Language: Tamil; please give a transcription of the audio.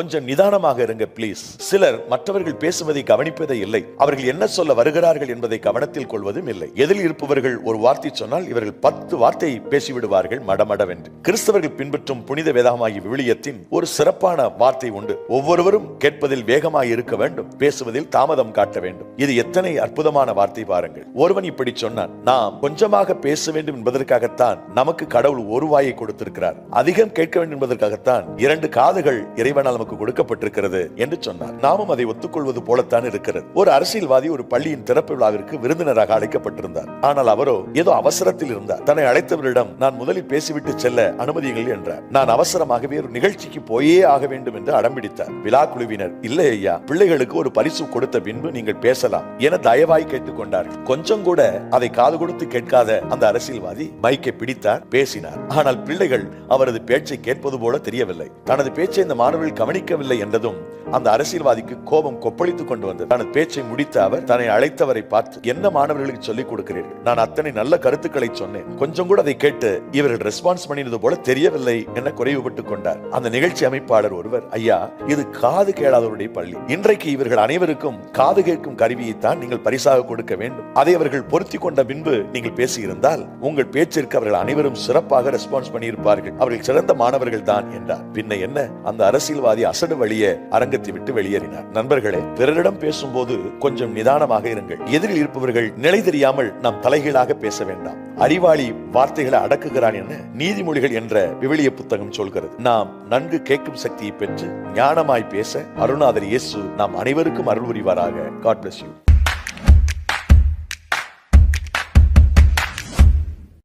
கொஞ்சம் நிதானமாக இருங்க பிளீஸ் சிலர் மற்றவர்கள் பேசுவதை கவனிப்பதே இல்லை. அவர்கள் என்ன சொல்ல வருகிறார்கள் என்பதை கவனத்தில் கொள்வதும் இல்லை. எதில் இருப்பவர்கள் ஒரு வார்த்தை சொன்னால் இவர்கள் பத்து வார்த்தை பேசிவிடுவார்கள் மடமடவென்று. கிறிஸ்தவர்கள் பின்பற்றும் புனித வேதமாகி விவிலியத்தின் ஒரு சிறப்பான வார்த்தை உண்டு. ஒவ்வொருவரும் கேட்பதில் வேகமாய் இருக்க வேண்டும். பேசுவதில் தாமதம் காட்ட வேண்டும். இது எத்தனை அற்புதமான வார்த்தை பாருங்கள். ஒருவன் இப்படி சொன்னான் நாம் கொஞ்சமாக பேச வேண்டும் என்பதற்காகத்தான் நமக்கு கடவுள் ஒரு வாயை கொடுத்திருக்கிறார். அதிகம் கேட்க வேண்டும் என்பதற்காகத்தான் இரண்டு காதுகள் இறைவனால் நமக்கு நமக்கு கொடுக்கப்பட்டிருக்கிறது என்று சொன்னார். நாமும் அதை ஒத்துக்கொள்வது போலத்தான் இருக்கிறது. ஒரு அரசியல்வாதி ஒரு பள்ளியின் திறப்பு விழாவிற்கு விருந்தினராக அழைக்கப்பட்டிருந்தார். ஆனால் அவரோ ஏதோ அவசரத்தில் இருந்தார். தன்னை அழைத்தவரிடம் நான் முதலில் பேசிவிட்டு செல்ல அனுமதியுங்கள் என்றார். நான் அவசரமாகவே ஒரு நிகழ்ச்சிக்கு போயே ஆக வேண்டும் என்று அடம்பிடித்தார் விழா குழுவினர் இல்லை ஐயா பிள்ளைகளுக்கு ஒரு பரிசு கொடுத்த பின்பு நீங்கள் பேசலாம் என தயவாய் கேட்டுக்கொண்டார்கள் கொஞ்சம் கூட அதை காது கொடுத்து கேட்காத அந்த அரசியல்வாதி மைக்கை பிடித்தார் பேசினார். ஆனால் பிள்ளைகள் அவரது பேச்சை கேட்பது போல தெரியவில்லை. தனது பேச்சை இந்த மாணவர்கள் கவனிக்கவில்லை என்றதும் அந்த அரசியல்வாதிக்கு கோபம் கொப்பளித்துக் கொண்டு வந்தது. தனது பேச்சை முடித்த அவர் தன்னை அழைத்தவரை பார்த்து என்ன மாணவர்களுக்கு சொல்லிக் கொடுக்கிறீர்கள்? நான் அத்தனை நல்ல கருத்துக்களை சொன்னேன். கொஞ்சம் கூட அதை கேட்டு இவர்கள் ரெஸ்பான்ஸ் பண்ணினது போல தெரியவில்லை என குறைவுபட்டுக் கொண்டார். அந்த நிகழ்ச்சி அமைப்பாளர் ஒருவர் ஐயா இது காது கேளாதவருடைய பள்ளி. இன்றைக்கு இவர்கள் அனைவருக்கும் காது கேட்கும் கருவியைத்தான் நீங்கள் பரிசாக கொடுக்க வேண்டும். அதை அவர்கள் பொருத்தி கொண்ட பின்பு நீங்கள் பேசியிருந்தால் உங்கள் பேச்சிற்கு அவர்கள் அனைவரும் சிறப்பாக ரெஸ்பான்ஸ் பண்ணியிருப்பார்கள். அவர்கள் சிறந்த மாணவர்கள் தான் என்றார். பின்ன என்ன? அந்த அரசியல்வாதி அசடு வழிய அரங்கத்தை விட்டு வெளியேறினார். நண்பர்களே பிறரிடம் பேசும்போது கொஞ்சம் நிதானமாக இருங்கள். எதிரில் இருப்பவர்கள் நிலை தெரியாமல் நாம் தலைகீழாக பேச வேண்டாம். அறிவாளி வார்த்தைகளை அடக்குகிறான் என நீதிமொழிகள் என்ற விவிலிய புத்தகம் சொல்கிறது. நாம் நன்கு கேட்கும் சக்தியை பெற்று ஞானமாய் பேச அருணாதர் இயேசு நாம் அனைவருக்கும் அருள் புரிவாராக காட் பிளஸ் யூ